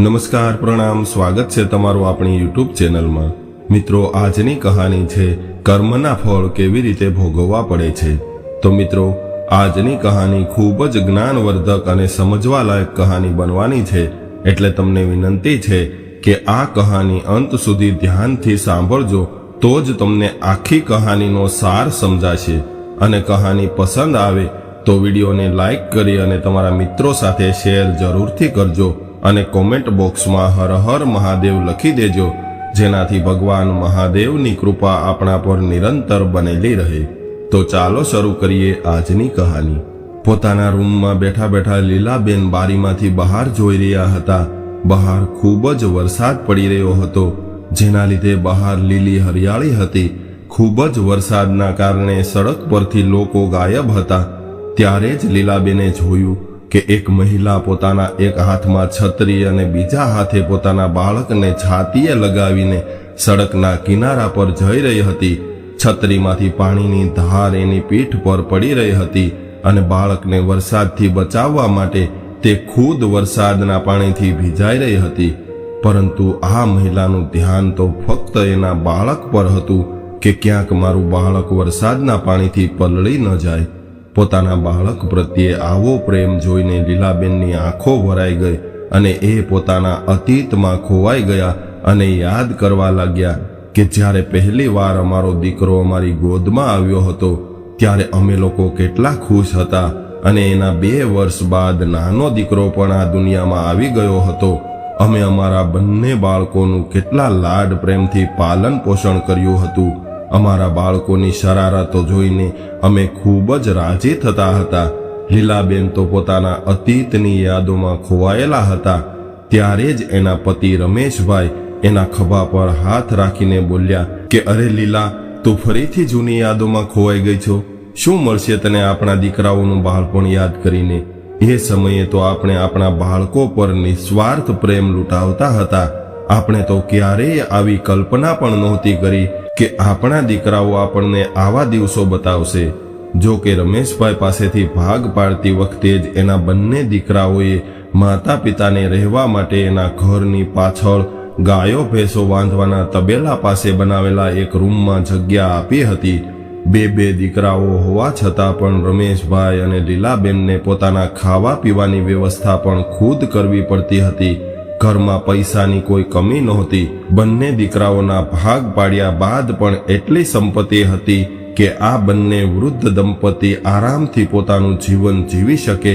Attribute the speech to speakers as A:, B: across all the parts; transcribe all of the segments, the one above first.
A: નમસ્કાર, પ્રણામ, સ્વાગત છે તમારું આપણી યુટ્યુબ ચેનલમાં. મિત્રો, આજની કહાની છે, કર્મના ફળ કેવી રીતે ભોગવવા પડે છે? તો મિત્રો, આજની કહાની ખૂબ જ જ્ઞાનવર્ધક અને સમજવા લાયક કહાની બનવાની છે, એટલે તમને વિનંતી છે કે આ કહાની અંત સુધી ધ્યાનથી સાંભળજો, તો જ તમને આખી કહાનીનો સાર સમજાશે. અને કહાની પસંદ આવે, તો વિડીયોને લાઈક કરી અને તમારા મિત્રો સાથે શેર જરૂરથી કરજો. અને કોમેન્ટ બોક્સમાં હર હર મહાદેવ લખી દેજો, જેનાથી ભગવાન મહાદેવની કૃપા આપણા પર નિરંતર બનેલી રહે. તો ચાલો શરૂ કરીએ આજની કહાની. પોતાના રૂમમાં બેઠા બેઠા લીલાબેન બારીમાંથી બહાર જોઈ રહ્યા હતા. બહાર ખૂબ જ વરસાદ પડી રહ્યો હતો, જેના લીધે બહાર લીલી હરિયાળી હતી. ખૂબ જ વરસાદના કારણે સડક પરથી લોકો ગાયબ હતા. ત્યારે જ લીલાબેને જોયું કે એક મહિલા પોતાના એક હાથમાં છત્રી અને બીજા હાથે પોતાના બાળકને છાતીએ લગાવીને સડકના કિનારા પર જઈ રહી હતી. છત્રીમાંથી પાણીની ધાર એની પીઠ પર પડી રહી હતી અને બાળકને વરસાદથી બચાવવા માટે તે ખુદ વરસાદના પાણીથી ભીજાઈ રહી હતી. પરંતુ આ મહિલાનું ધ્યાન તો ફક્ત એના બાળક પર હતું કે ક્યાંક મારું બાળક વરસાદના પાણીથી પલળી ન જાય. પોતાના બાળક પ્રત્યે આવો પ્રેમ જોઈને લીલાબેનની આંખો ભરાઈ ગઈ અને એ પોતાના અતીતમાં ખોવાઈ ગયા અને યાદ કરવા લાગ્યા કે જ્યારે પહેલી વાર અમારો દીકરો અમારી ગોદમાં આવ્યો હતો, ત્યારે અમે લોકો કેટલા ખુશ હતા અને એના બે વર્ષ બાદ નાનો દીકરો પણ આ દુનિયામાં આવી ગયો હતો. અમે અમારા બંને બાળકોનું કેટલા લાડ પ્રેમથી પાલન પોષણ કર્યું હતું અમારા બાળકોની શરારતો જોઈને અમે ખૂબ જ રાજી થતા હતા. લીલાબેન તો પોતાના અતીતની યાદોમાં ખોવાયેલા હતા. ત્યારે જ એના પતિ રમેશભાઈ એના ખભા પર હાથ રાખીને બોલ્યા કે, અરે લીલા, તું ફરીથી જૂની યાદોમાં ખોવાઈ ગઈ છો? શું મળશે તને આપણા દીકરાઓનું બાળપણ યાદ કરીને? એ સમયે તો આપણે આપણા બાળકો પર નિસ્વાર્થ પ્રેમ લૂંટાવતા હતા. આપણે તો ક્યારેય આવી કલ્પના પણ નહોતી કરી કે આપણા દીકરાઓ આપણને આવા દિવસો બતાવશે, જો કે રમેશભાઈ પાસેથી ભાગ પાડતી વખતે જ એના બંને દીકરાઓએ માતા પિતાને રહેવા માટે એના ઘરની પાછળ ગાયો, ભેંસો બાંધવાના તબેલા પાસે બનાવેલા એક રૂમમાં જગ્યા આપી હતી. બે બે દીકરાઓ હોવા છતાં પણ રમેશભાઈ અને લીલાબેનને પોતાના ખાવા પીવાની વ્યવસ્થા પણ ખુદ કરવી પડતી હતી. ઘરમાં પૈસાની કોઈ કમી નહોતી. બંને દીકરાઓના ભાગ પાડ્યા બાદ પણ એટલી સંપત્તિ હતી કે આ બંને વૃદ્ધ દંપતી આરામથી પોતાનું જીવન જીવી શકે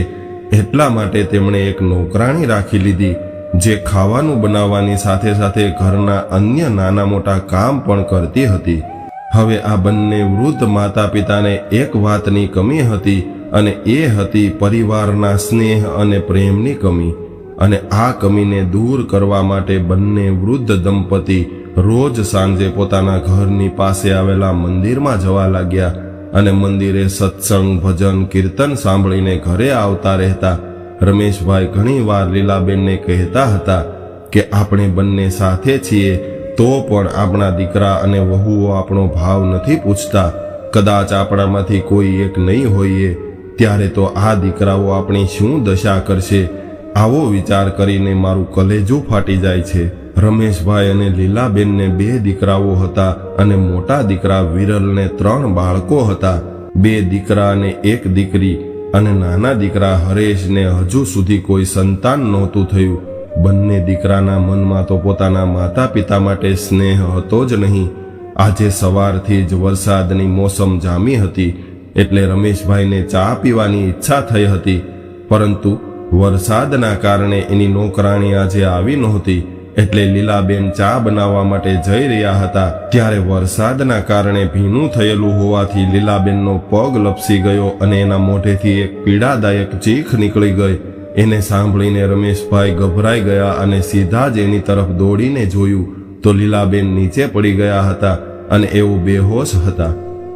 A: એટલા માટે તેમણે એક નોકરાણી રાખી લીધી, જે ખાવાનું બનાવવાની સાથે સાથે ઘરના અન્ય નાના મોટા કામ પણ કરતી હતી. હવે આ બંને વૃદ્ધ માતા પિતાને એક વાતની કમી હતી અને એ હતી પરિવારના સ્નેહ અને પ્રેમની કમી. અને આ કમીને દૂર કરવા માટે બંને વૃદ્ધ દંપતી રોજ સાંજે પોતાના ઘરની પાસે આવેલા મંદિરમાં જવા લાગ્યા અને મંદિરે સત્સંગ, ભજન, કીર્તન સાંભળીને ઘરે આવતા રહેતા રમેશભાઈ ઘણીવાર લીલાબેનને કહેતા હતા કે આપણે બંને સાથે છીએ તો પણ આપણા દીકરા અને વહુઓ આપણો ભાવ નથી પૂછતા. કદાચ આપણામાંથી કોઈ એક નહીં હોઈએ, ત્યારે તો આ દીકરાઓ આપણી શું દશા કરશે? આવો વિચાર કરીને મારું કલેજું ફાટી જાય છે. રમેશભાઈ અને લીલાબેનને બે દીકરાઓ હતા અને મોટા દીકરા વિરલને ત્રણ બાળકો હતા. બે દીકરા અને એક દીકરી અને નાના દીકરા હરેશને હજુ સુધી કોઈ સંતાન નહોતું થયું. બંને દીકરાના મનમાં તો પોતાના માતા પિતા માટે સ્નેહ હતો જ નહીં. આજે સવારથી જ વરસાદની મોસમ જામી હતી એટલે રમેશભાઈને ચા પીવાની ઈચ્છા થઈ હતી. પરંતુ વરસાદના કારણે એની નોકરાણી આજે આવી નહોતી, એટલે લીલાબેન ચા બનાવવા માટે જઈ રહ્યા હતા. ત્યારે વરસાદના કારણે ભીનું થયેલું હોવાથી લીલાબેનનો પગ લપસી ગયો અને એના મોઢેથી એક પીડાદાયક ચીખ નીકળી ગઈ. એને સાંભળીને રમેશભાઈ ગભરાઈ ગયા અને સીધા જ એની તરફ દોડીને જોયું તો લીલાબેન નીચે પડી ગયા હતા અને એવું બેહોશ હતા.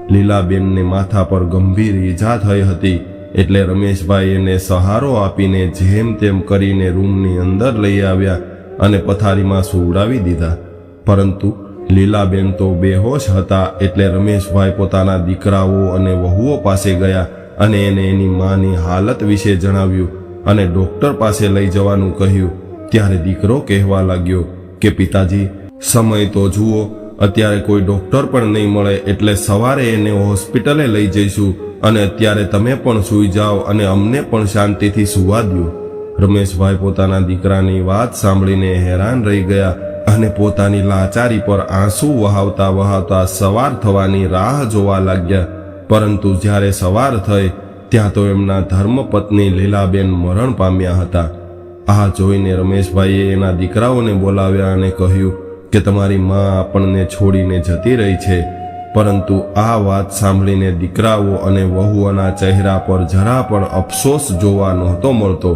A: લીલાબેનને માથા પર ગંભીર ઈજા થઈ હતી. એટલે રમેશભાઈ એને સહારો આપીને જેમ તેમ કરીને રૂમની અંદર લઈ આવ્યા અને પથારીમાં સુવડાવી દીધા. પરંતુ લીલાબેન તો બેહોશ હતા એટલે રમેશભાઈ પોતાના દીકરાઓ અને વહુઓ પાસે ગયા અને એને એની માની હાલત વિશે જણાવ્યું અને ડોક્ટર પાસે લઈ જવાનું કહ્યું. ત્યારે દીકરો કહેવા લાગ્યો કે, પિતાજી, સમય તો જુઓ, અત્યારે કોઈ ડોક્ટર પણ નહીં મળે એટલે સવારે એને હોસ્પિટલે લઈ જઈશું અને અત્યારે તમે પણ સૂઈ જાઓ અને અમને પણ શાંતિથી સુવા દો રમેશભાઈ પોતાના દીકરાની વાત સાંભળીને હેરાન રહી ગયા અને પોતાની લાચારી પર આંસુ વહાવતા વહાવતા સવાર થવાની રાહ જોવા લાગ્યા. પરંતુ જ્યારે સવાર થઈ, ત્યાં તો એમના ધર્મપત્ની લીલાબેન મરણ પામ્યા હતા. આ જોઈને રમેશભાઈએ એના દીકરાઓને બોલાવ્યા અને કહ્યું કે તમારી માં આપણને છોડીને જતી રહી છે. પરંતુ આ વાત સાંભળીને દીકરાઓ અને વહુઓના ચહેરા પર જરા પણ અફસોસ જોવા નહોતો મળતો.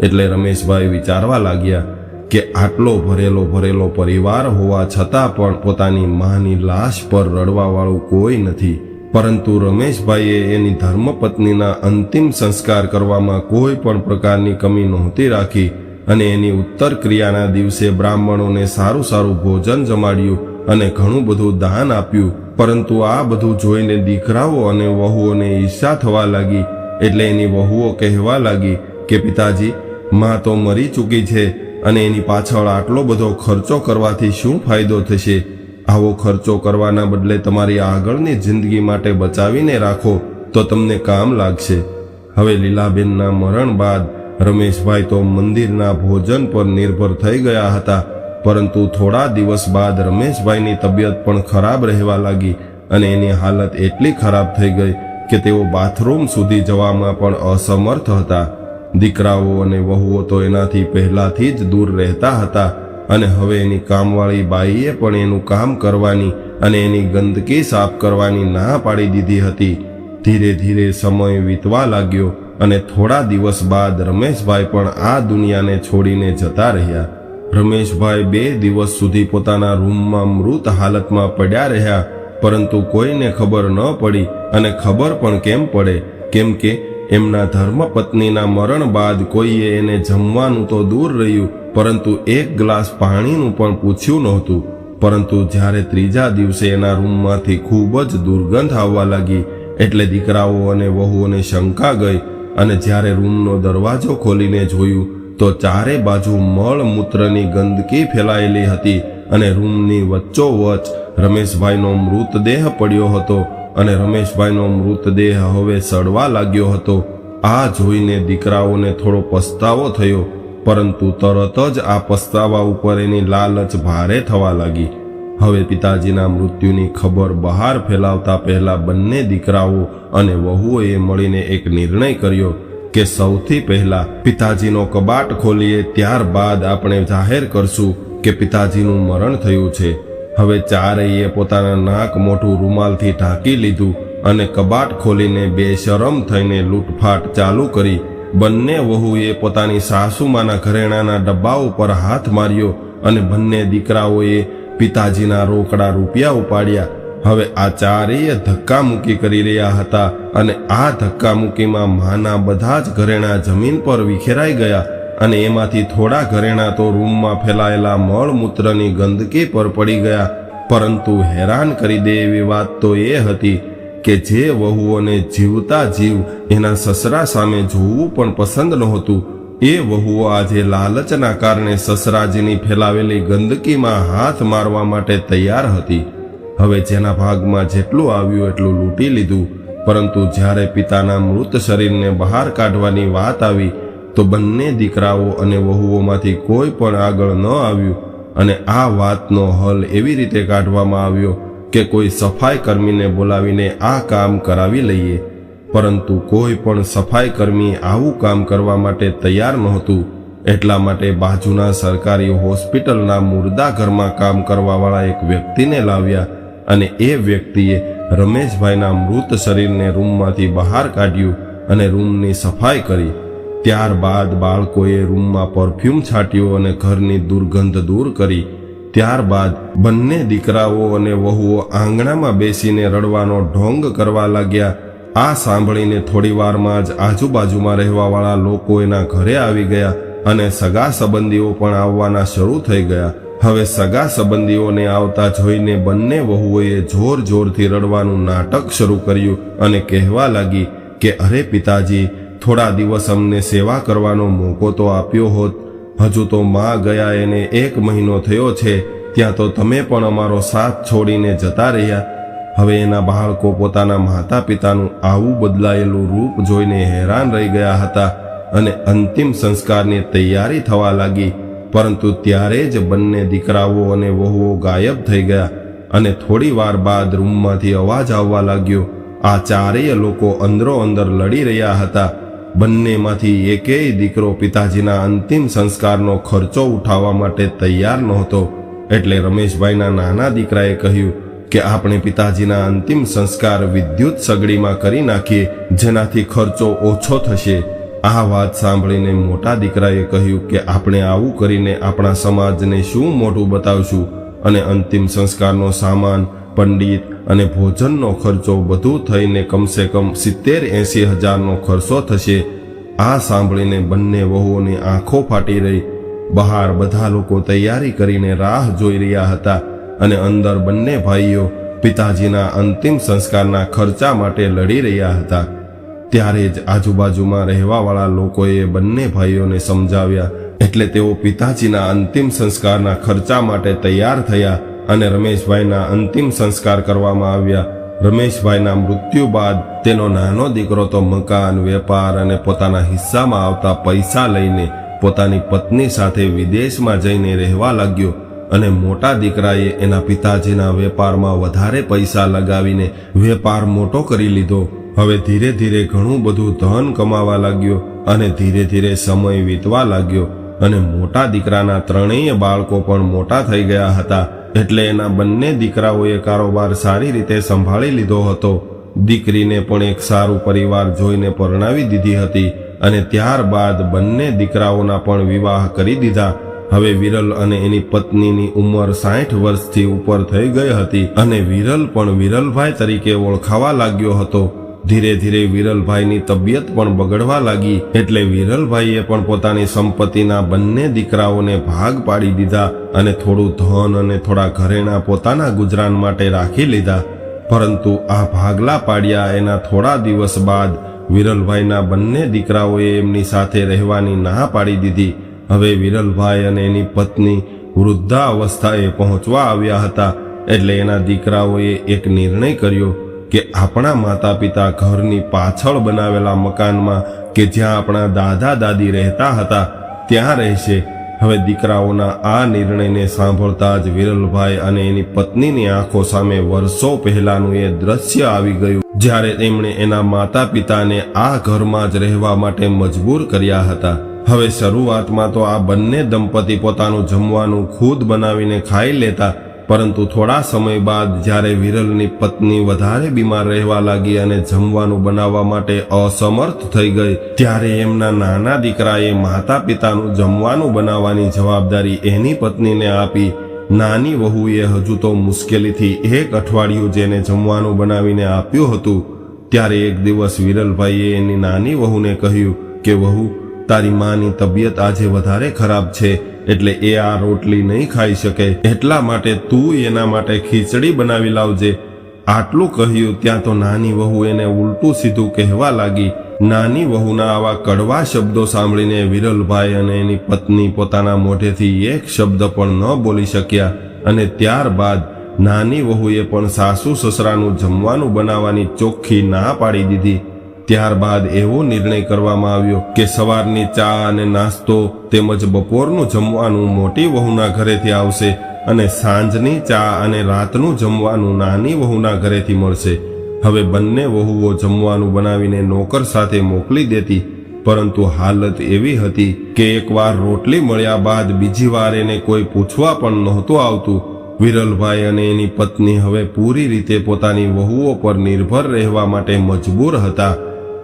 A: એટલે રમેશભાઈ વિચારવા લાગ્યા કે આટલો ભરેલો ભરેલો પરિવાર હોવા છતાં પણ પોતાની માની લાશ પર રડવાવાળું કોઈ નથી. પરંતુ રમેશભાઈએ એની ધર્મપત્નીના અંતિમ સંસ્કાર કરવામાં કોઈ પણ પ્રકારની કમી નહોતી રાખી અને એની ઉત્તર ક્રિયાના દિવસે બ્રાહ્મણોને સારું સારું ભોજન જમાડ્યું અને ઘણું બધું દાન આપ્યું. પરંતુ આ બધું જોઈને દીકરાઓ અને વહુઓને ઈર્ષા થવા લાગી. એટલે એની વહુઓ કહેવા લાગી કે, પિતાજી, માં તો મરી ચૂકી છે અને એની પાછળ આટલો બધો ખર્ચો કરવાથી શું ફાયદો થશે? આવો ખર્ચો કરવાના બદલે તમારી આગળની જિંદગી માટે બચાવીને રાખો, તો તમને કામ લાગશે. હવે લીલાબેનના મરણ બાદ રમેશભાઈ તો મંદિરના ભોજન પર નિર્ભર થઈ ગયા હતા. પરંતુ થોડા દિવસ બાદ રમેશભાઈની તબિયત પણ ખરાબ રહેવા લાગી અને એની હાલત એટલી ખરાબ થઈ ગઈ કે તેઓ બાથરૂમ સુધી જવામાં પણ અસમર્થ હતા. દીકરાઓ અને વહુઓ તો એનાથી પહેલાથી જ દૂર રહેતા હતા અને હવે એની કામવાળી બાઈએ પણ એનું કામ કરવાની અને એની ગંદકી સાફ કરવાની ના પાડી દીધી હતી. ધીરે ધીરે સમય વીતવા લાગ્યો અને થોડા દિવસ બાદ રમેશભાઈ પણ આ દુનિયાને છોડીને જતા રહ્યા. રમેશભાઈ બે દિવસ સુધી પોતાના રૂમમાં મૃત હાલતમાં પડ્યા રહ્યા, પરંતુ કોઈને ખબર ન પડી અને ખબર પણ કેમ પડે? કેમ કે એમના ધર્મપત્નીના મરણ બાદ કોઈએ એને જમવાનું તો દૂર રહ્યું, પરંતુ એક ગ્લાસ પાણીનું પણ પૂછ્યું નહોતું. પરંતુ જ્યારે ત્રીજા દિવસે એના રૂમમાંથી ખૂબ જ દુર્ગંધ આવવા લાગી, એટલે દીકરાઓ અને વહુઓને શંકા ગઈ અને જ્યારે રૂમનો દરવાજો ખોલીને જોયું તો ચારે બાજુ મળમૂત્રની ગંદકી ફેલાયેલી હતી અને રૂમની વચ્ચોવચ રમેશભાઈનો મૃતદેહ પડ્યો હતો અને રમેશભાઈનો મૃતદેહ હવે સડવા લાગ્યો હતો. આ જોઈને દીકરાઓને થોડો પસ્તાવો થયો, પરંતુ તરત જ આ પસ્તાવા ઉપર એની લાલચ ભારે થવા લાગી. હવે પિતાજીના મૃત્યુની ખબર બહાર ફેલાવતા પહેલા બંને દીકરાઓ અને વહુઓએ મળીને એક નિર્ણય કર્યો કે સૌથી પહેલા પિતાજીનો કબાટ ખોલીએ ત્યારબાદ આપણે જાહેર કરશું કે પિતાજીનું મરણ થયું છે. હવે ચારેયે પોતાના નાક મોટું રૂમાલથી ઢાંકી લીધું અને કબાટ ખોલીને બે શરમ થઈને લૂંટફાટ ચાલુ કરી. બંને વહુએ પોતાની સાસુમાના ઘરેણાના ડબ્બા ઉપર હાથ માર્યો અને બંને દીકરાઓએ પિતાજીના રોકડા રૂપિયા ઉપાડ્યા. હવે આ ચારેય ધક્કા મૂકી કરી રહ્યા હતા અને આ ધક્કા મૂકીમાં માના બધા જ ઘરેણા જમીન પર વિખેરાઈ ગયા અને એમાંથી થોડા ઘરેણા તો રૂમમાં ફેલાયેલા મળમૂત્રની ગંદકી પર પડી ગયા. પરંતુ હેરાન કરી દે એવી વાત તો એ હતી કે જે વહુઓને જીવતા જીવ એના સસરા સામે જોવું પણ પસંદ નહોતું. એ વહુઓ આજે લાલચના કારણે સસરાજીની ફેલાવેલી ગંદકીમાં હાથ મારવા માટે તૈયાર હતી. હવે જેના ભાગમાં જેટલું આવ્યું એટલું લૂંટી લીધું. પરંતુ જ્યારે પિતાના મૃત શરીરને બહાર કાઢવાની વાત આવી, તો બંને દીકરાઓ અને વહુઓમાંથી કોઈ પણ આગળ ન આવ્યું અને આ વાતનો હલ એવી રીતે કાઢવામાં આવ્યો કે કોઈ સફાઈ કર્મીને બોલાવીને આ કામ કરાવી લઈએ. પરંતુ કોઈ પણ સફાઈ કર્મી આવું કામ કરવા માટે તૈયાર નહોતું. એટલા માટે બાજુના સરકારી હોસ્પિટલના મુર્દા ઘરમાં કામ કરવાવાળા એક વ્યક્તિને લાવ્યા અને એ વ્યક્તિએ રમેશભાઈના મૃત શરીરને રૂમમાંથી બહાર કાઢ્યું અને રૂમની સફાઈ કરી. ત્યારબાદ બાળકોએ રૂમમાં પરફ્યુમ છાંટ્યું અને ઘરની દુર્ગંધ દૂર કરી. ત્યારબાદ બંને દીકરાઓ અને વહુઓ આંગણામાં બેસીને રડવાનો ઢોંગ કરવા લાગ્યા. આ સાંભળીને થોડીવારમાં જ આજુબાજુમાં રહેવાવાળા લોકો એના ઘરે આવી ગયા અને સગા સંબંધીઓ પણ આવવાના શરૂ થઈ ગયા. હવે સગા સંબંધીઓને આવતા જોઈને બંને વહુઓએ જોર જોરથી રડવાનું નાટક શરૂ કર્યું અને કહેવા લાગી કે અરે પિતાજી, થોડા દિવસ અમને સેવા કરવાનો મોકો તો આપ્યો હોત. હજુ તો માં ગયા એને એક મહિનો થયો છે, ત્યાં તો તમે પણ અમારો સાથ છોડીને જતા રહ્યા. હવે એના બાળકો પોતાના માતા પિતાનું આવું બદલાયેલું રૂપ જોઈને હેરાન રહી ગયા હતા અને અંતિમ સંસ્કારની તૈયારી થવા લાગી. પરંતુ ત્યારે જ બંને દીકરાઓ અને વહુઓ ગાયબ થઈ ગયા અને થોડી વાર બાદ રૂમમાંથી અવાજ આવવા લાગ્યો. આ ચારેય લોકો અંદરો અંદર લડી રહ્યા હતા. બંનેમાંથી એકેય દીકરો પિતાજીના અંતિમ સંસ્કારનો ખર્ચો ઉઠાવવા માટે તૈયાર નહોતો. એટલે રમેશભાઈના નાના દીકરાએ કહ્યું કે આપણે પિતાજીના અંતિમ સંસ્કાર વિદ્યુત સગડીમાં કરી નાખીએ, જેનાથી ખર્ચો ઓછો થશે. આ વાત સાંભળીને મોટા દીકરાએ કહ્યું કે આપણે આવું કરીને આપણા સમાજને શું મોટું બતાવશું અને અંતિમ સંસ્કારનો સામાન, પંડિત અને ભોજનનો ખર્ચો બધું થઈને કમસે કમ સિત્તેર એંસી હજારનો ખર્ચો થશે. આ સાંભળીને બંને વહુઓની આંખો ફાટી રહી. બહાર બધા લોકો તૈયારી કરીને રાહ જોઈ રહ્યા હતા અને અંદર બંને ભાઈઓ પિતાજીના અંતિમ સંસ્કારના ખર્ચા માટે લડી રહ્યા હતા. ત્યારે જ આજુબાજુમાં રહેવાવાળા લોકોએ બંને ભાઈઓને સમજાવ્યા. એટલે તેઓ પિતાજીના અંતિમ સંસ્કારના ખર્ચા માટે તૈયાર થયા અને રમેશભાઈના અંતિમ સંસ્કાર કરવામાં આવ્યા. રમેશભાઈના મૃત્યુ બાદ તેનો નાનો દીકરો તો મકાન, વેપાર અને પોતાના હિસ્સામાં આવતા પૈસા લઈને પોતાની પત્ની સાથે વિદેશમાં જઈને રહેવા લાગ્યો અને મોટા દીકરાએ એના પિતાજીના વેપારમાં વધારે પૈસા લગાવીને વેપાર મોટો કરી લીધો. હવે ધીરે ધીરે ઘણું બધું ધન કમાવા લાગ્યો અને ધીરે ધીરે સમય વીતવા લાગ્યો અને મોટા દીકરાના ત્રણેય બાળકો પણ મોટા થઈ ગયા હતા. એટલે એના બંને દીકરાઓએ કારોબાર સારી રીતે સંભાળી લીધો હતો. દીકરીને પણ એક સારું પરિવાર જોઈને પરણાવી દીધી હતી અને ત્યારબાદ બંને દીકરાઓના પણ વિવાહ કરી દીધા. હવે વિરલ અને એની પત્નીની ઉંમર સાઠ વર્ષથી ઉપર થઈ ગઈ હતી અને વિરલ પણ વિરલભાઈ તરીકે ઓળખાવા લાગ્યો હતો. ધીરે ધીરે વિરલભાઈની તબિયત પણ બગડવા લાગી. એટલે વિરલભાઈએ પણ પોતાની સંપત્તિના બંને દીકરાઓને ભાગ પાડી દીધા અને થોડું ધન અને થોડા ઘરેણા પોતાના ગુજરાન માટે રાખી લીધા. પરંતુ આ ભાગલા પાડ્યા એના થોડા દિવસ બાદ વિરલભાઈના બંને દીકરાઓએ એમની સાથે રહેવાની ના પાડી દીધી. હવે વિરલભાઈ અને એની પત્ની વૃદ્ધાવસ્થાએ પહોંચવા આવ્યા હતા. એટલે એના દીકરાઓએ એક નિર્ણય કર્યો. કે આપણા માતા પિતા ઘરની પાછળ બનાવેલા મકાનમાં કે જ્યાં આપણા દાદા દાદી રહેતા હતા, ત્યાં રહેશે. હવે દીકરાઓના આ નિર્ણયને સાંભળતા જ વિરલભાઈ અને એની પત્નીની આંખો સામે વર્ષો પહેલાનું એ દ્રશ્ય આવી ગયું, જ્યારે તેમણે એના માતા પિતાને આ ઘરમાં જ રહેવા માટે મજબૂર કર્યા હતા. હવે શરૂઆતમાં તો આ બંને દંપતી પોતાનું જમવાનું ખુદ બનાવીને ખાઈ લેતા પરંતુ થોડા સમય બાદ જ્યારે વિરલની પત્ની વધારે બીમાર રહેવા લાગી અને જમવાનું બનાવવા માટે અસમર્થ થઈ ગઈ, ત્યારે એમના નાના દીકરાએ માતા પિતાનું જમવાનું બનાવવાની જવાબદારી એની પત્નીને આપી. નાની વહુએ હજુ તો મુશ્કેલીથી એક અઠવાડિયું જેને જમવાનું બનાવીને આપ્યું હતું, ત્યારે એક દિવસ વિરલભાઈએ એની નાની વહુને કહ્યું કે, વહુ તારી માની તબિયત આજે વધારે ખરાબ છે, એટલે એ આ રોટલી નહીં ખાઈ શકે. એટલા માટે તું એના માટે ખીચડી બનાવી લાવજે. આટલું કહ્યું ત્યાં તો નાની વહુ એને ઉલટું સીધું કહેવા લાગી. નાની વહુના આવા કડવા શબ્દો સાંભળીને વિરલભાઈ અને એની પત્ની પોતાના મોઢેથી એક શબ્દ પણ ન બોલી શક્યા. અને ત્યારબાદ નાની વહુએ પણ સાસુ સસરાનું જમવાનું બનાવવાની ચોખ્ખી ના પાડી દીધી. ત્યારબાદ એવો નિર્ણય કરવામાં આવ્યો કે સવારની ચા અને નાસ્તો તેમજ બપોરનું જમવાનું મોટી વહુના ઘરેથી આવશે અને સાંજની ચા અને રાતનું જમવાનું નાની વહુના ઘરેથી મળશે. હવે બંને વહુઓ જમવાનું બનાવીને નોકર સાથે મોકલી દેતી, પરંતુ હાલત એવી હતી કે એકવાર રોટલી મળ્યા બાદ બીજી વાર એને કોઈ પૂછવા પણ નહોતું આવતું. વિરલભાઈ અને એની પત્ની હવે પૂરી રીતે પોતાની વહુઓ પર નિર્ભર રહેવા માટે મજબૂર હતા.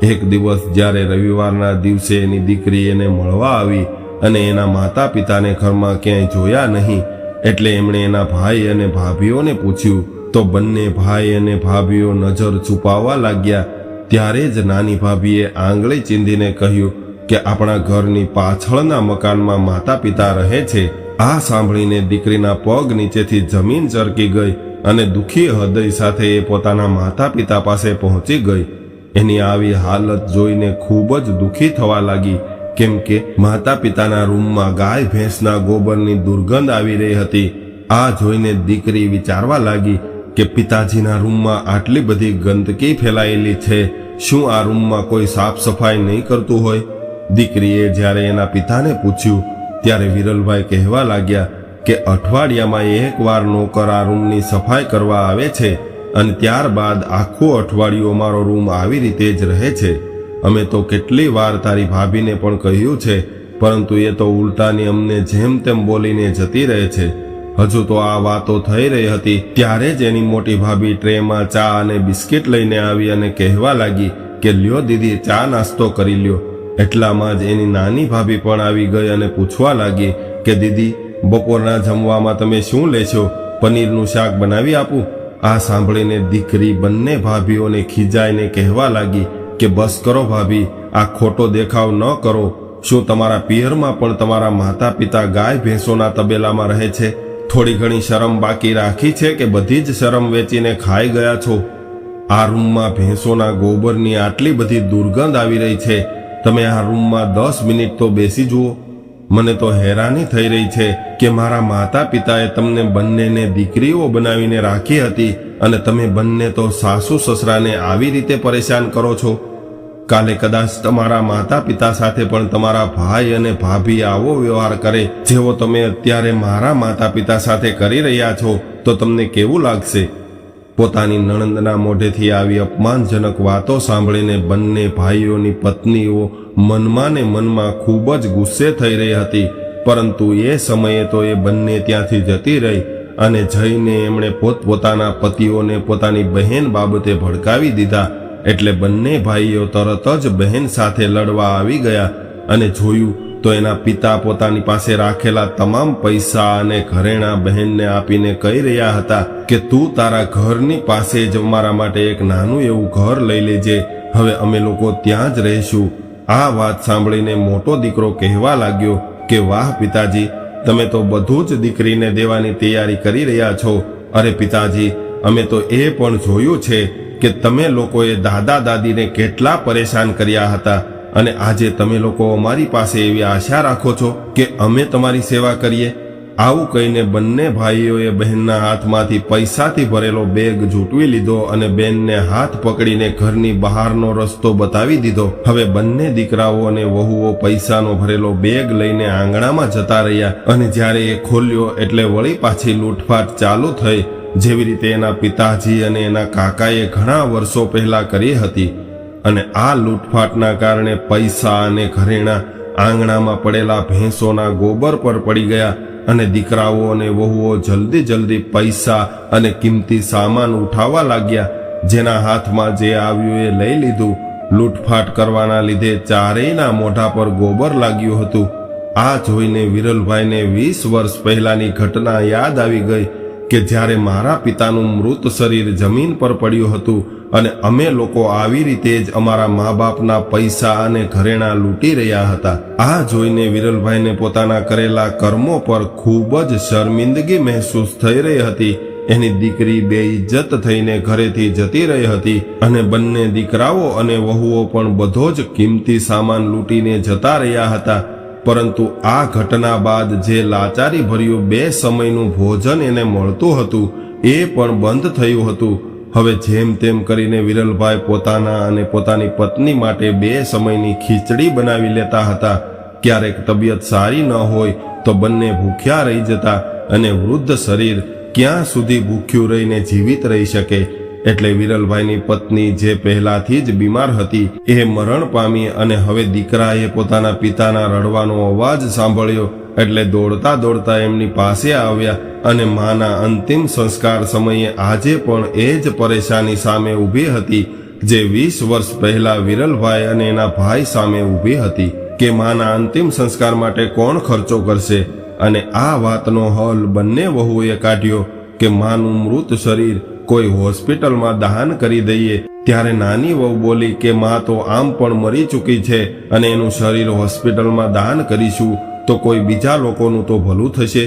A: એક દિવસ જ્યારે રવિવારના દિવસે એની દીકરી એને મળવા આવી અને એના માતા પિતાને ઘરમાં ક્યાંય જોયા નહીં, એટલે એમણે એના ભાઈ અને ભાભીઓને પૂછ્યું, તો બંને ભાઈ અને ભાભીઓ નજર છુપાવવા લાગ્યા. ત્યારે જ નાની ભાભીએ આંગળી ચીંધીને કહ્યું કે આપણા ઘરની પાછળના મકાનમાં માતા પિતા રહે છે. આ સાંભળીને દીકરીના પગ નીચેથી જમીન ચરકી ગઈ અને દુઃખી હૃદય સાથે એ પોતાના માતા પિતા પાસે પહોંચી ગઈ. એની આવી હાલત જોઈને ખૂબ જ દુઃખી થવા લાગી, કેમ કે માતા પિતાના રૂમમાં ગાય, ભેંસના ગોબરની દુર્ગંધ આવી રહી હતી. આ જોઈને દીકરી વિચારવા લાગી કે પિતાજીના રૂમમાં આટલી બધી ગંદકી ફેલાયેલી છે, શું આ રૂમમાં કોઈ સાફ સફાઈ નહીં કરતું હોય? દીકરીએ જ્યારે એના પિતાને પૂછ્યું, ત્યારે વિરલભાઈ કહેવા લાગ્યા કે અઠવાડિયામાં એકવાર નોકર આ રૂમની સફાઈ કરવા આવે છે. અને ત્યારબાદ આખું અઠવાડિયું અમારો રૂમ આવી રીતે જ રહે છે. અમે તો કેટલી વાર તારી ભાભીને પણ કહ્યું છે, પરંતુ એ તો ઉલટાની અમને જેમ તેમ બોલીને જતી રહે છે. હજુ તો આ વાતો થઈ રહી હતી, ત્યારે જ એની મોટી ભાભી ટ્રેમાં ચા અને બિસ્કિટ લઈને આવી અને કહેવા લાગી કે, લ્યો દીદી, ચા નાસ્તો કરી લ્યો. એટલામાં જ એની નાની ભાભી પણ આવી ગઈ અને પૂછવા લાગી કે, દીદી, બપોરના જમવામાં તમે શું લેશો? પનીરનું શાક બનાવી આપું? આ સાંભળીને દીકરી બંને ભાભીઓને ખીજાઈને કહેવા લાગી કે, બસ કરો ભાભી, આ ખોટો દેખાવ ન કરો. શું તમારા પિયરમાં પણ તમારા માતા પિતા ગાય ભેંસોના તબેલામાં રહે છે? થોડી ઘણી શરમ બાકી રાખી છે કે બધી જ શરમ વેચીને ખાઈ ગયા છો? આ રૂમમાં ભેંસોના ગોબરની આટલી બધી દુર્ગંધ આવી રહી છે. તમે આ રૂમમાં દસ મિનિટ તો બેસી જુઓ. મને તો હેરાની થઈ રહી છે કે મારા માતા પિતાએ તમને બંનેને દીકરીઓ બનાવીને રાખી હતી અને તમે બંને તો સાસુ સસરાને આવી રીતે પરેશાન કરો છો. કાલે કદાચ તમારા માતા પિતા સાથે પણ તમારા ભાઈ અને ભાભી આવો વ્યવહાર કરે, જેવો તમે અત્યારે મારા માતા પિતા સાથે કરી રહ્યા છો, તો તમને કેવું લાગશે? પોતાની નણંદના મોઢેથી આવી અપમાનજનક વાતો સાંભળીને બંને ભાઈઓની પત્નીઓ મનમાં ને મનમાં ખૂબ જ ગુસ્સે થઈ રહી હતી. પરંતુ એ સમયે તો એ બંને ત્યાંથી જતી રહી અને જઈને એમણે પોતપોતાના પતિઓને પોતાની બહેન બાબતે ભડકાવી દીધા. એટલે બંને ભાઈઓ તરત જ બહેન સાથે લડવા આવી ગયા અને જોયું તો એના પિતા પોતાની પાસે રાખેલા તમામ પૈસા અને ઘરેણા બહેનને આપીને કહી રહ્યા હતા કે, તું તારા ઘરની પાસે જ અમારા માટે એક નાનું એવું ઘર લઈ લેજે. હવે અમે લોકો ત્યાં જ રહીશું. આ વાત સાંભળીને મોટો દીકરો કહેવા લાગ્યો કે, વાહ પિતાજી, તમે તો બધું જ દીકરીને દેવાની તૈયારી કરી રહ્યા છો. અરે પિતાજી, અમે તો એ પણ જોયું છે કે, તમે લોકોએ દાદા દાદીને કેટલા પરેશાન કર્યા હતા. અને આજે તમે લોકો અમારી પાસે એવી આશા રાખો છો કે અમે તમારી સેવા કરીએ. આવું કહીને બંને ભાઈઓએ બહેનના હાથમાંથી પૈસાથી ભરેલો બેગ ઝૂંટવી લીધો અને બેનને હાથ પકડીને ઘરની બહારનો રસ્તો બતાવી દીધો. હવે બંને દીકરાઓ અને વહુઓ પૈસાનો ભરેલો બેગ લઈને આંગણામાં જતા રહ્યા અને જ્યારે એ ખોલ્યો એટલે વળી પાછી લૂંટફાટ ચાલુ થઈ. જેવી રીતે એના પિતાજી અને એના કાકાએ ઘણા વર્ષો પહેલા કરી હતી. અને આ લૂંટફાટના કારણે પૈસા અને ઘરેણા આંગણામાં પડેલા ભેંસોના ગોબર પર પડી ગયા અને દીકરાઓ અને વહુઓ જલ્દી જલ્દી પૈસા અને કિંમતી સામાન ઉઠાવવા લાગ્યા. જેના હાથમાં જે આવ્યું એ લઈ લીધું. લૂંટફાટ કરવાના લીધે ચારેયના મોઢા પર ગોબર લાગ્યું હતું. આ જોઈને વિરલભાઈને વીસ વર્ષ પહેલાની ઘટના યાદ આવી ગઈ કે જ્યારે મારા પિતાનું મૃત શરીર જમીન પર પડ્યું હતું અને અમે લોકો આવી રીતે જ અમારા મા બાપના પૈસા અને ઘરેણા લૂંટી રહ્યા હતા. આ જોઈને વિરલભાઈને પોતાના કરેલા કર્મો પર ખૂબ જ શર્મિંદગી મહેસૂસ થઈ રહી હતી. એની દીકરી બે ઇજ્જત થઈને ઘરેથી જતી રહી હતી અને બંને દીકરાઓ અને વહુઓ પણ બધો જ કિંમતી સામાન લૂંટીને જતા રહ્યા હતા. પરંતુ આ ઘટના બાદ જે લાચારી ભર્યું બે સમયનું ભોજન એને મળતું હતું, એ પણ બંધ થયું હતું. હવે જેમ તેમ કરીને વિરલભાઈ પોતાના અને પોતાની પત્ની માટે બે સમયની ખીચડી બનાવી લેતા હતા. ક્યારેક તબિયત સારી ન હોય તો બંને ભૂખ્યા રહી જતા અને વૃદ્ધ શરીર ક્યાં સુધી ભૂખ્યું રહીને જીવિત રહી શકે? એટલે વિરલભાઈની પત્ની જે પહેલાથી જ બીમાર હતી, એ મરણ પામી અને હવે દીકરાએ પોતાના પિતાના રડવાનો અવાજ સાંભળ્યો. એટલે દોડતા દોડતા એમની પાસે આવ્યા અને માના અંતિમ સંસ્કાર સમયે આજે પણ એ જ પરેશાની સામે ઊભી હતી જે વીસ વર્ષ પહેલા વિરલભાઈ અને એના ભાઈ સામે ઊભી હતી કે માના અંતિમ સંસ્કાર માટે કોણ ખર્ચો કરશે અને આ વાતનો હલ બંને વહુએ કાઢ્યો કે માનું મૃત શરીર કોઈ હોસ્પિટલમાં દાન કરી દઈએ. ત્યારે નાની વહુ બોલી કે માં તો આમ પણ મરી ચૂકી છે અને એનું શરીર હોસ્પિટલમાં દાન કરીશું. તો કોઈ બીજા લોકોનું તો ભલું થશે.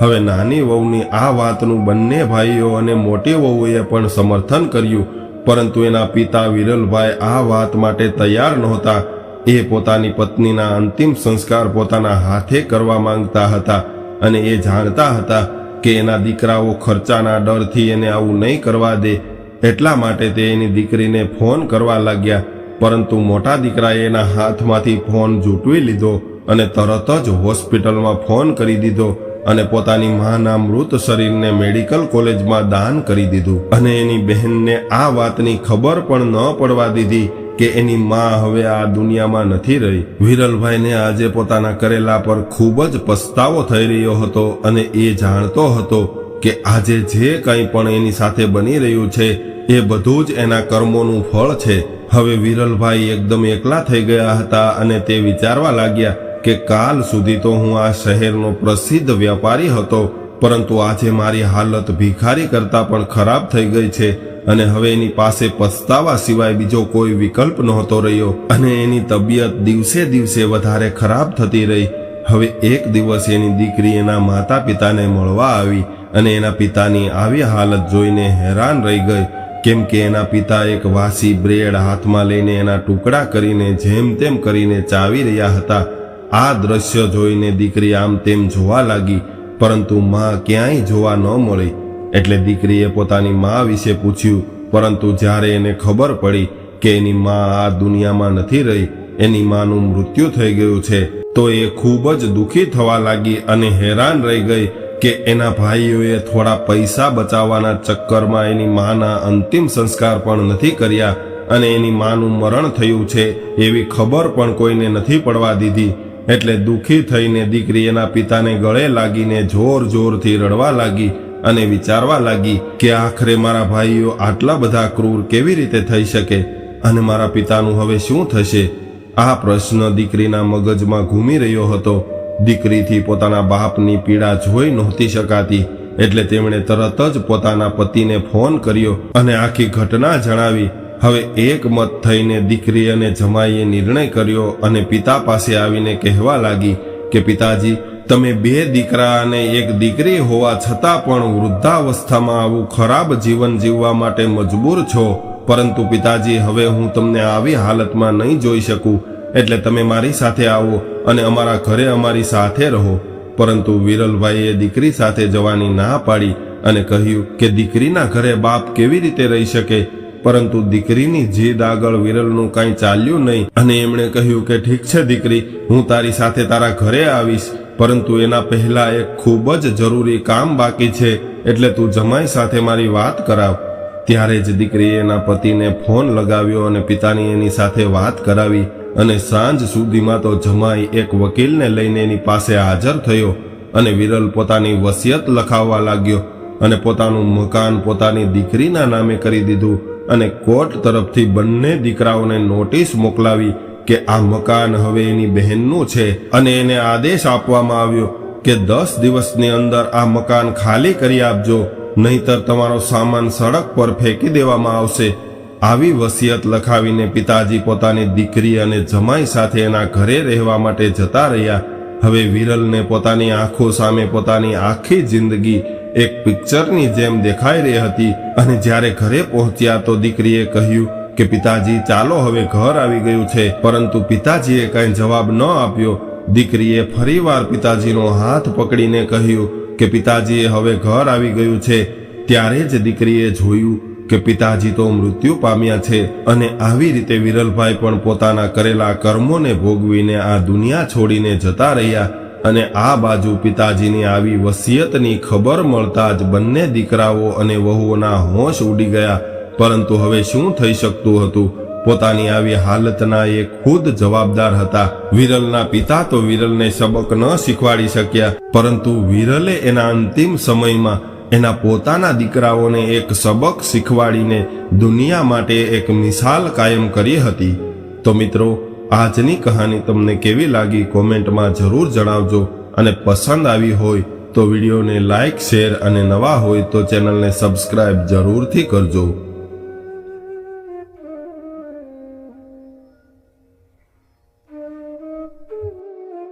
A: હવે નાની વહુની આ વાતનું બંને ભાઈઓ અને મોટી વહુએ પણ સમર્થન કર્યું, પરંતુ એના પિતા વિરલભાઈ આ વાત માટે તૈયાર નહોતા. એ પોતાની પત્નીના અંતિમ સંસ્કાર પોતાના હાથે કરવા માંગતા હતા અને એ જાણતા હતા કે એના દીકરાઓ ખર્ચાના ડરથી એને આવું નહીં કરવા દે. એટલા માટે તે એની દીકરીને ફોન કરવા લાગ્યા, પરંતુ મોટા દીકરાએ એના હાથમાંથી ફોન જૂટવી લીધો. અને તરત જ હોસ્પિટલમાં ફોન કરી દીધો અને પોતાની માના મૃત શરીરને મેડિકલ કોલેજમાં દાન કરી દીધું. અને એની બહેનને આ વાતની ખબર પણ ન પડવા દીધી કે એની માં હવે આ દુનિયામાં નથી રહી. વિરલભાઈને આજે પોતાના કરેલા પર ખૂબ જ પસ્તાવો થઈ રહ્યો હતો અને એ જાણતો હતો કે આજે જે કંઈ પણ એની સાથે બની રહ્યું છે, એ બધું જ એના કર્મોનું ફળ છે. હવે વિરલભાઈ એકદમ એકલા થઈ ગયા હતા અને તે વિચારવા લાગ્યા કે કાલ સુધી તો હું આ શહેરનો પ્રસિદ્ધ વ્યાપારી હતો, પરંતુ આજે મારી હાલત ભિખારી કરતાં પણ ખરાબ થઈ ગઈ છે અને હવે એની પાસે પસ્તાવા સિવાય બીજો કોઈ વિકલ્પ નહોતો રહ્યો અને એની તબિયત દિવસે દિવસે વધારે ખરાબ થતી રહી. હવે એક દિવસ એની દીકરી એના માતા પિતાને મળવા આવી અને એના પિતાની આવી હાલત જોઈને હેરાન રહી ગઈ, કેમ કે એના પિતા એક વાસી બ્રેડ હાથમાં લઈને એના ટુકડા કરીને જેમ તેમ કરીને ચાવી રહ્યા હતા. આ દ્રશ્ય જોઈને દીકરી આમ તેમ જોવા લાગી, પરંતુ માં ક્યાંય જોવા ન મળી. એટલે દીકરીએ પોતાની માં વિશે પૂછ્યું, પરંતુ જ્યારે એને ખબર પડી કે એની માં આ દુનિયામાં નથી રહી, એની માનું મૃત્યુ થઈ ગયું છે, તો એ ખૂબ જ દુઃખી થવા લાગી અને હેરાન રહી ગઈ કે એના ભાઈઓએ થોડા પૈસા બચાવવાના ચક્કરમાં એની માના અંતિમ સંસ્કાર પણ નથી કર્યા અને એની માનું મરણ થયું છે એવી ખબર પણ કોઈને નથી પડવા દીધી. એટલે દુઃખી થઈને દીકરી એના પિતાને ગળે લાગીને જોર જોરથી રડવા લાગી અને વિચારવા લાગી કે આખરે મારા ભાઈઓ આટલા બધા ક્રૂર કેવી રીતે થઈ શકે? અને મારા પિતાનું હવે શું થશે? આ પ્રશ્ન દીકરીના મગજમાં ઘૂમી રહ્યો હતો. દીકરીથી પોતાના બાપની પીડા જોઈ નહોતી શકાતી. એટલે તેમણે તરત જ પોતાના પતિને ફોન કર્યો અને આખી ઘટના જણાવી. હવે એક મત થઈને દીકરી અને જમાઈએ નિર્ણય કર્યો અને પિતા પાસે આવીને કહેવા લાગી કે પિતાજી, તમે બે દીકરા અને એક દીકરી હોવા છતાં પણ વૃદ્ધાવસ્થામાં આવું ખરાબ જીવન જીવવા માટે મજબૂર છો. પરંતુ પિતાજી, હવે હું તમને આવી હાલતમાં નહીં જોઈ શકું. એટલે તમે મારી સાથે આવો અને અમારા ઘરે અમારી સાથે રહો. પરંતુ વિરલભાઈએ દીકરી સાથે જવાની ના પાડી અને કહ્યું કે દીકરીના ઘરે બાપ કેવી રીતે રહી શકે? પરંતુ દીકરીની જીદ આગળ વિરલનું કાંઈ ચાલ્યું નહીં અને એમણે કહ્યું કે ઠીક છે દીકરી, હું તારી સાથે તારા ઘરે આવીશ, પરંતુ એના પહેલા એક ખૂબ જ જરૂરી કામ બાકી છે, એટલે તું જમાઈ સાથે મારી વાત કરાવ. ત્યારે જ દીકરીએ એના પતિને ફોન લગાવ્યો અને પિતાની એની સાથે વાત કરાવી અને સાંજ સુધીમાં તો જમાઈ એક વકીલને લઈને એની પાસે હાજર થયો અને વિરલ પોતાની વસિયત લખાવવા લાગ્યો અને પોતાનું મકાન પોતાની દીકરીના નામે કરી દીધું. અને કોર્ટ તરફથી બંને દીકરાઓને નોટિસ મોકલાવી કે આ મકાન હવે એની બહેનનું છે અને એને આદેશ આપવામાં આવ્યો કે દસ દિવસની અંદર આ મકાન ખાલી કરી આપજો, નહીતર તમારો સામાન સડક પર ફેંકી દેવામાં આવશે. આવી વસિયત લખાવીને પિતાજી પોતાની દીકરી અને જમાઈ સાથે એના ઘરે રહેવા માટે જતા રહ્યા. હવે વિરલને પોતાની આંખો સામે પોતાની આખી જિંદગી એક પિક્ચરની જેમ દેખાઈ રહી હતી અને જ્યારે ઘરે પહોંચ્યા તો દીકરીએ કહ્યું કે, પિતાજી, ચાલો હવે ઘર આવી ગયું છે. પરંતુ પિતાજીએ કઈ જવાબ ન આપ્યો. દીકરીએ ફરીવાર પિતાજીનો હાથ પકડીને કહ્યું કે પિતાજીએ હવે ઘર આવી ગયું છે. ત્યારે જ દીકરીએ જોયું કે, પિતાજી તો મૃત્યુ પામ્યા છે અને આવી રીતે વિરલભાઈ પણ પોતાના કરેલા કર્મોને ભોગવીને આ દુનિયા છોડીને જતા રહ્યા અને આ બાજુ પિતાજીની આવી વસિયતની ખબર મળતા જ બંને દીકરાઓ અને વહુઓના હોશ ઉડી ગયા. પરંતુ હવે શું થઈ શકતું હતું? પોતાની આવી હાલતના એ ખુદ જવાબદાર હતા. વિરલના પિતા તો વિરલને સબક ન શીખવાડી શક્યા. પરંતુ વિરલે એના અંતિમ સમયમાં એના પોતાના દીકરાઓને એક સબક શીખવાડીને દુનિયા માટે એક મિસાલ કાયમ કરી હતી. તો મિત્રો આજની કહાની તમને કેવી લાગી કોમેન્ટમાં જરૂર જણાવજો અને પસંદ આવી હોય તો વિડીયોને લાઇક શેર અને નવા હોય તો ચેનલને સબસ્ક્રાઇબ જરૂરથી કરજો.